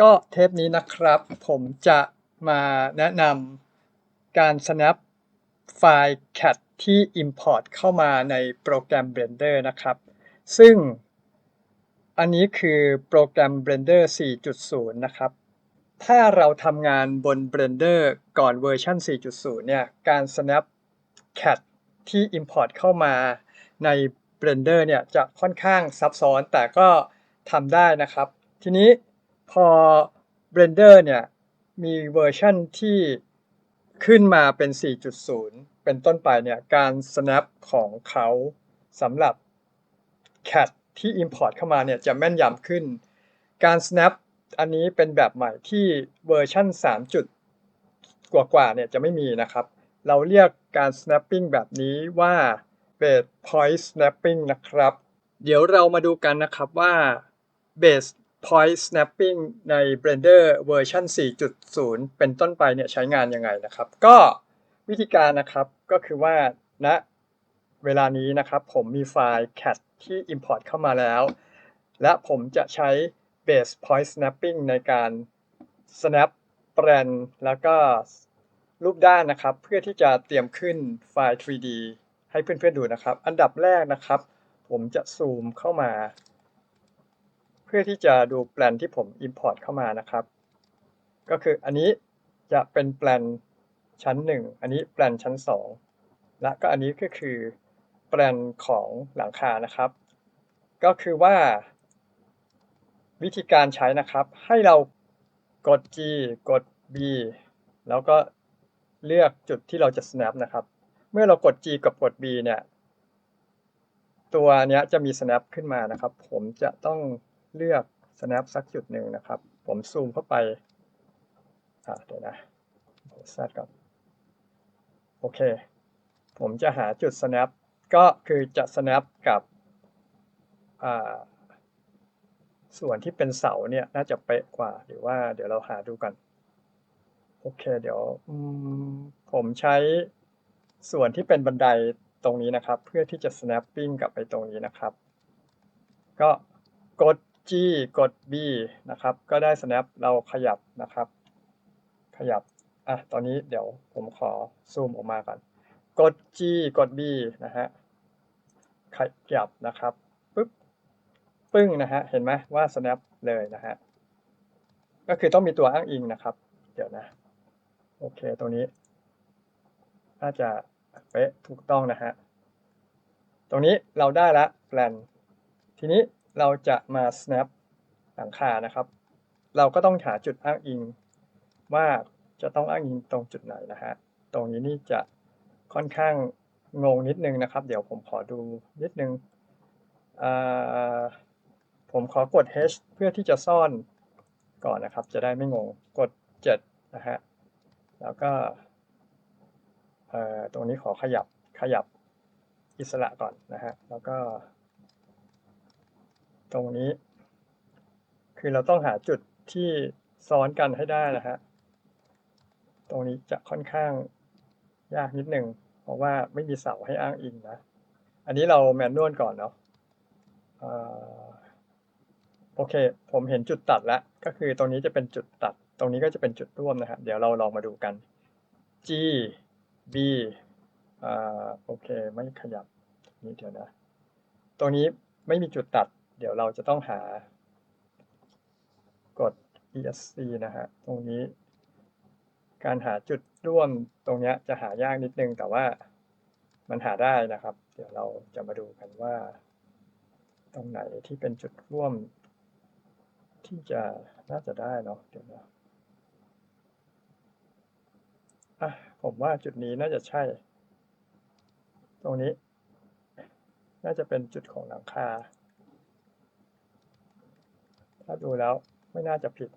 ก็เทปนี้นะครับผมจะมาแนะนำการ snap ไฟล์ cat ที่ import เข้ามาในโปรแกรม Blender นะครับ ซึ่งอันนี้คือโปรแกรม Blender 4.0 นะครับ ถ้าเราทำงานบน Blender ก่อนเวอร์ชัน4.0 เนี่ย การ snap cat ที่ import เข้ามาใน Blender เนี่ยจะค่อนข้างซับซ้อนแต่ก็ทำได้นะครับ ทีนี้ พอ Blender เนี่ยมีเวอร์ชันที่ขึ้นมาเป็น 4.0 เป็นต้นไปเนี่ยการ snap ของเขาสำหรับ cat ที่ import เข้ามาเนี่ยจะแม่นยำขึ้น การ snap อันนี้เป็นแบบใหม่ที่เวอร์ชัน3 จุดกว่าๆเนี่ยจะไม่มีนะครับ เราเรียกการ snapping แบบนี้ว่า base point snapping นะครับ เดี๋ยวเรามาดูกันนะครับว่า base point snapping ใน Blender เวอร์ชัน4.0 เป็นต้นไปเนี่ยใช้งานยังไงนะครับ ก็วิธีการนะครับก็คือว่าณนะเวลานี้นะครับ ผมมีไฟล์ cat ที่ import เข้ามาแล้ว และผมจะใช้ base point snapping ในการ snap แปลนแล้วก็รูปด้านนะครับ เพื่อที่จะเตรียมขึ้นไฟล์ 3D ให้เพื่อนๆดูนะครับ อันดับแรกนะครับ ผมจะซูมเข้ามา เพื่อที่จะดูแปลนที่ผม import เข้ามานะครับ ก็คืออันนี้จะเป็นแปลนชั้น 1 อันนี้แปลนชั้น 2 และก็อันนี้ก็คือแปลนของหลังคานะครับ ก็คือว่า วิธีการใช้นะครับ ให้เรากด G กด B แล้วก็เลือกจุดที่เราจะ snap นะครับ เมื่อเรากด G กับกด B เนี่ย ตัวเนี้ยจะมี snap ขึ้นมานะครับ ผมจะต้อง เลือก snap สักจุดหนึ่งนะครับ ผมซูมเข้าไปอ่าเดี๋ยวนะแซดก่อนโอเค ผมจะหาจุด snap ก็คือจะ snap กับอ่าส่วนที่เป็นเสาเนี่ยน่าจะเป๊ะกว่า หรือว่าเดี๋ยวเราหาดูกัน โอเค เดี๋ยวผมใช้ส่วนที่เป็นบันไดตรงนี้นะครับ เพื่อที่จะ snapping กลับไปตรงนี้นะครับ ก็กด G กด B นะครับ ก็ได้ snap เราขยับนะครับ ขยับ อะ ตอนนี้เดี๋ยวผมขอซูมออกมาก่อน กด G กด B นะฮะ ขยับนะครับ ปึ๊บ ปึ้งนะฮะ เห็นไหมว่า snap เลยนะฮะ ก็คือต้องมีตัวอ้างอิงนะครับ เดี๋ยวนะ โอเค ตรงนี้ น่าจะเป๊ะถูกต้องนะฮะ ตรงนี้เราได้ละแปลนทีนี้ เราจะมา snap หลังคานะครับ เราก็ต้องหาจุดอ้างอิง ว่าจะต้องอ้างอิงตรงจุดไหนนะฮะ ตรงนี้นี่จะค่อนข้างงงนิดนึงนะครับ เดี๋ยวผมขอดูนิดนึง ผมขอกด H เพื่อที่จะซ่อนก่อนนะครับ จะได้ไม่งง กด 7 นะฮะ แล้วก็ตรงนี้ขอขยับขยับอิสระก่อนนะฮะ แล้วก็ ตรงนี้ คือเราต้องหาจุดที่ซ้อนกันให้ได้นะฮะตรงนี้จะค่อนข้างยากนิดหนึ่งเพราะว่าไม่มีเสาให้อ้างอิงนะ อันนี้เราแมนนวลก่อนเนาะโอเค ผมเห็นจุดตัดแล้ว ก็คือตรงนี้จะเป็นจุดตัด ตรงนี้ก็จะเป็นจุดร่วมนะฮะเดี๋ยวเราลองมาดูกัน G B อ่าโอเค ไม่ขยับนี่เดี๋ยวนะ ตรงนี้ไม่มีจุดตัด เดี๋ยวเราจะต้องหากด ESC นะฮะ ตรงนี้ การหาจุดร่วมตรงนี้จะหายากนิดนึง แต่ว่ามันหาได้นะครับ เดี๋ยวเราจะมาดูกันว่า ตรงไหนที่เป็นจุดร่วม ที่จะน่าจะได้เนาะเดี๋ยวนะอะผมว่าจุดนี้น่าจะใช่ ตรงนี้ น่าจะเป็นจุดของหลังคา ถ้าดูแล้วไม่น่าจะผิด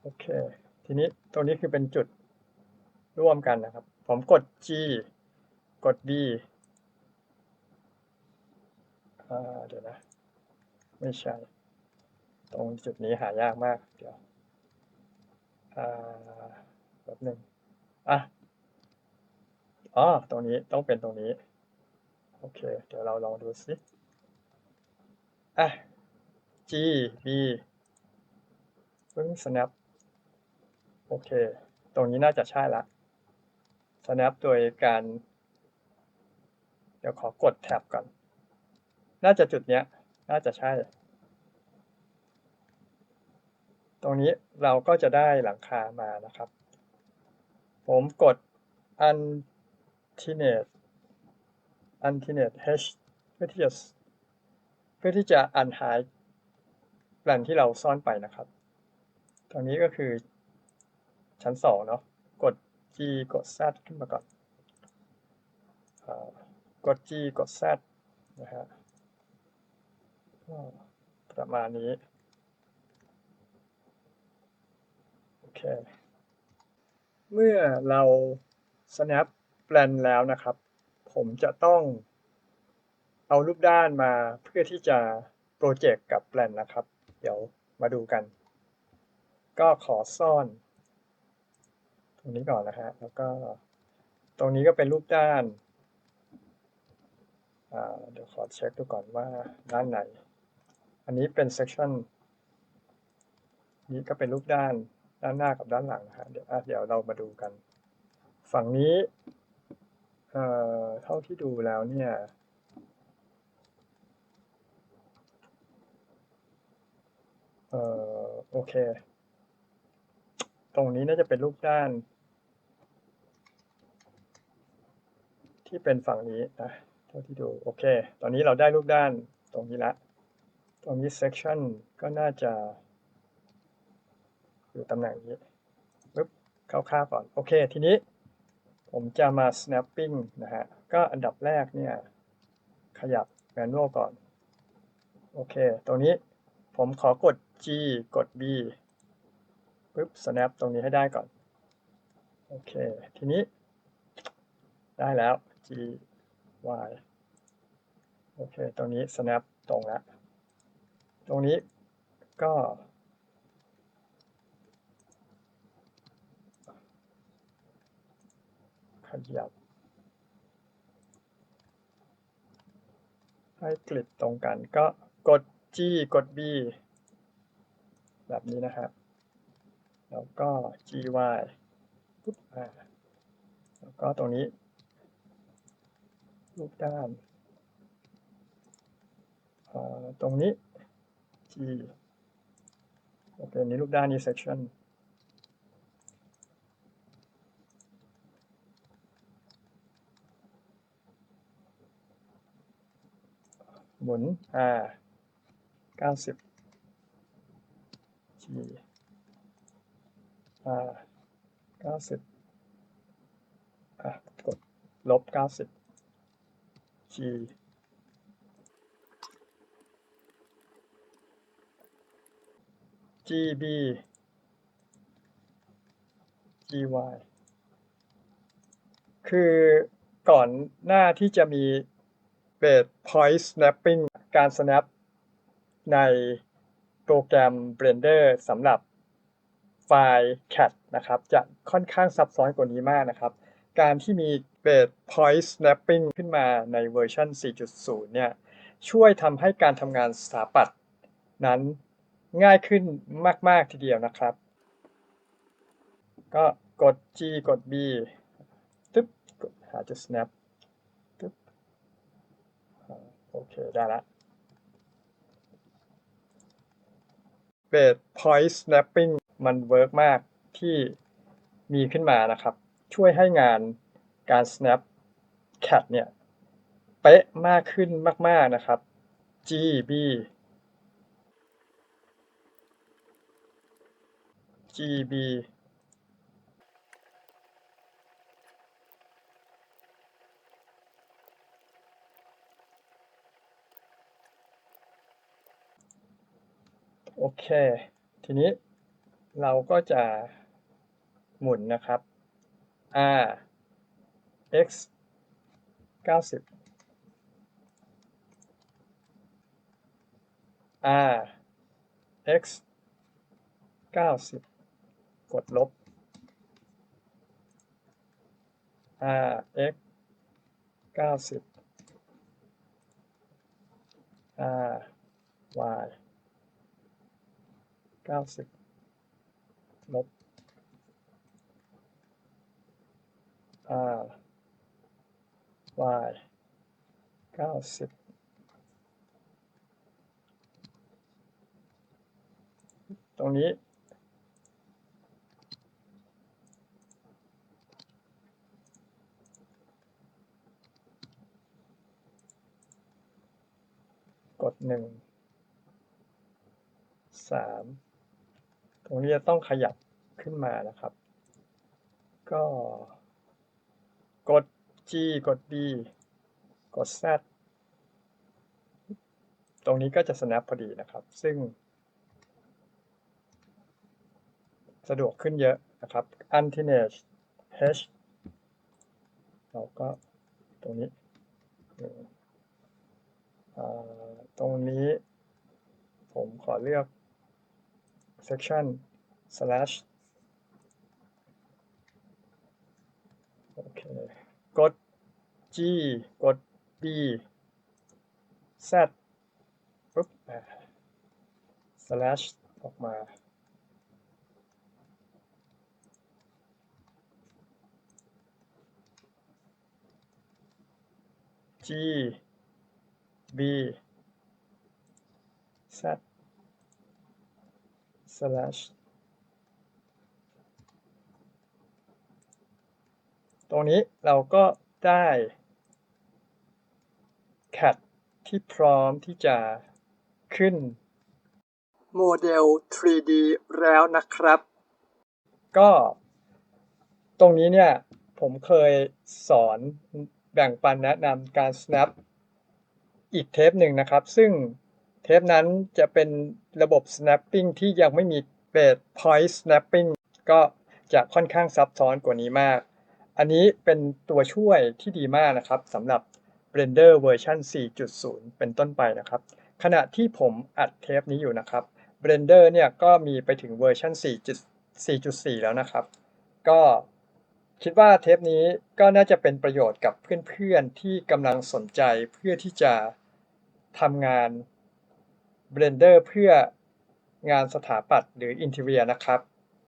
โอเค ทีนี้ตรงนี้คือเป็นจุดร่วมกันนะครับ ผมกด G กด B เดี๋ยวนะ ไม่ใช่ ตรงจุดนี้หายากมาก เดี๋ยวอ่าแบบหนึ่งอะอ๋อ ตรงนี้ต้องเป็นตรงนี้ โอเค เดี๋ยวเราลองดูสิ อะ G B ปึ้ง snap โอเค ตรงนี้น่าจะใช่ละ snap โดยการ เดี๋ยวขอกดแท็บก่อน น่าจะจุดเนี้ย น่าจะใช่ ตรงนี้เราก็จะได้หลังคามานะครับ ผมกด untinate untinate h เพื่อที่จะ พื่อที่จะอันหายแปลนที่เราซ่อนไปนะครับ ตรงนี้ก็คือชั้นสองเนาะ กด G กด Z ขึ้นมาก่อนอกด G กด Z นะฮะประมาณนี้ โอเค เมื่อเรา snap แปลนแล้วนะครับ ผมจะต้อง เอารูปด้านมาเพื่อที่จะโปรเจกต์กับแปลนนะครับ เดี๋ยวมาดูกัน ก็ขอซ่อน ตรงนี้ก่อนนะฮะ แล้วก็ตรงนี้ก็เป็นรูปด้านเดี๋ยวขอเช็คดูก่อนว่าด้านไหน อันนี้เป็น section นี้ก็เป็นรูปด้านด้านหน้ากับด้านหลังนะฮะเดี๋ยวเดี๋ยวเรามาดูกัน ฝั่งนี้เท่าที่ดูแล้วเนี่ย เอ่อโอเค ตรงนี้น่าจะเป็นรูปด้าน ที่เป็นฝั่งนี้นะเท่าที่ดูโอเค ตอนนี้เราได้รูปด้านตรงนี้ละ ตรงนี้ section ก็น่าจะอยู่ตำแหน่งนี้ปึ๊บคร่าวๆก่อนโอเค ทีนี้ผมจะมา snapping นะฮะ ก็อันดับแรกเนี่ย ขยับ manual ก่อน โอเค ตรงนี้ผมขอกด G กด B ปึ๊บ snap ตรงนี้ให้ได้ก่อน โอเค ทีนี้ ได้แล้ว G Y โอเค ตรงนี้ snap ตรงแล้ว ตรงนี้ก็ ขยับ ให้กลิดตรงกันก็กด G กด B แบบนี้นะครับ แล้วก็ GY ปุ๊บอ่าแล้วก็ตรงนี้ รูปด้านอ่าตรงนี้ G โอเคนี้รูปด้านนี้ section หมุน R 90 มีอ่าเก้าสิบอะกดลบเก้าสิบ g จีบีคือก่อนหน้าที่จะมีเบสพอยต์สแนปปิ้งการสแนปใน โปรแกรม Blender สำหรับไฟล์ CAD นะครับ จะค่อนข้างซับซ้อนกว่านี้มากนะครับ การที่มี base point snapping ขึ้นมาในเวอร์ชัน 4.0 เนี่ย ช่วยทำให้การทำงานสถาปัตย์นั้นง่ายขึ้นมาก ๆ ทีเดียวนะครับ ก็กด G กด B ตึ๊บกดหาจุด snap ตึ๊บโอเค ได้ละ เบส point snapping มันเวิร์กมากที่มีขึ้นมานะครับ ช่วยให้งานการ snap cat เนี่ย เป๊ะมากขึ้นมาก ๆ นะครับ gb G B โอเค ทีนี้เราก็จะหมุนนะครับ R X 90 R X 90 กดลบ R X 90 R Y เก้าสิบลบ r y เก้าสิบตรงนี้กดหนึ่ง สาม ต รงนี้จะต้องขยับขึ้นมานะครับ ก็กด G กด B กด Z ตรงนี้ก็จะ snap พอดีนะครับ ซึ่ง สะดวกขึ้นเยอะนะครับ untinage h เราก็ตรงนี้ ตรงนี้ผมขอเลือก section slash โอเคกด G กด B Z ปุ๊บอ่า slash ออกมา G B Z slash ตรงนี้เราก็ได้ cat ที่พร้อมที่จะขึ้น โมเดล 3D แล้วนะครับ ก็ตรงนี้เนี่ย ผมเคยสอนแบ่งปันแนะนำการ snap อีกเทปหนึ่งนะครับ ซึ่ง เทปนั้นจะเป็นระบบ snapping ที่ยังไม่มี base point snapping ก็จะค่อนข้างซับซ้อนกว่านี้มาก อันนี้เป็นตัวช่วยที่ดีมากนะครับสำหรับ Blender เวอร์ชัน4.0 เป็นต้นไปนะครับ ขณะที่ผมอัดเทปนี้อยู่นะครับ Blender เนี่ยก็มีไปถึงเวอร์ชัน4.4 แล้วนะครับ ก็คิดว่าเทปนี้ก็น่าจะเป็นประโยชน์กับเพื่อนๆที่กำลังสนใจเพื่อที่จะทำงาน Blender เพื่องานสถาปัตย์หรืออินเท r รียนะครับ